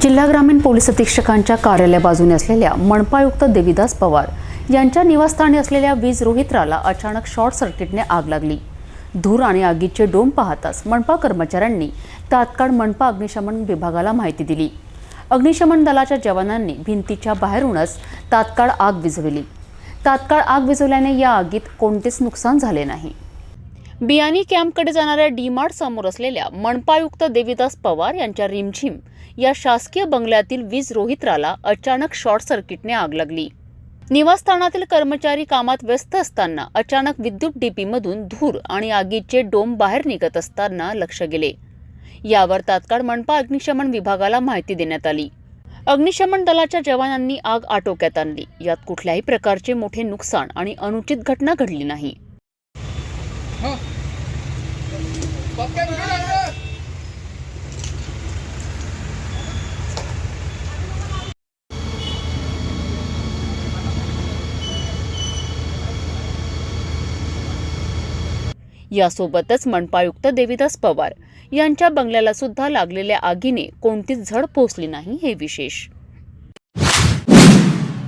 जिल्हा ग्रामीण पोलीस अधीक्षकांच्या कार्यालय बाजूने असलेल्या मनपायुक्त देविदास पवार यांच्या निवासस्थानी असलेल्या वीज रोहित्राला अचानक शॉर्ट सर्किटने आग लागली. धूर आणि आगीचे डोम पाहताच मनपा कर्मचाऱ्यांनी तात्काळ मनपा अग्निशमन विभागाला माहिती दिली. अग्निशमन दलाच्या जवानांनी भिंतीच्या बाहेरूनच तात्काळ आग विझविली. तात्काळ आग विझवल्याने या आगीत कोणतेच नुकसान झाले नाही. बियाणी कॅम्पकडे जाणाऱ्या डीमार्ट समोर असलेल्या मनपायुक्त देविदास पवार यांच्या रिमझिम या शासकीय बंगल्यातील वीज रोहित्राला अचानक शॉर्ट सर्किटने आग लागली. निवासस्थानातील कर्मचारी कामात व्यस्त असताना अचानक विद्युत डीपीमधून धूर आणि आगीचे डोम बाहेर निघत असताना लक्ष गेले. यावर तात्काळ मनपा अग्निशमन विभागाला माहिती देण्यात आली. अग्निशमन दलाच्या जवानांनी आग आटोक्यात आणली. यात कुठल्याही प्रकारचे मोठे नुकसान आणि अनुचित घटना घडली नाही. यासोबतच मनपायुक्त देविदास पवार यांच्या बंगल्याला सुद्धा लागलेल्या आगीने कोणतीच झड पोहोचली नाही हे विशेष.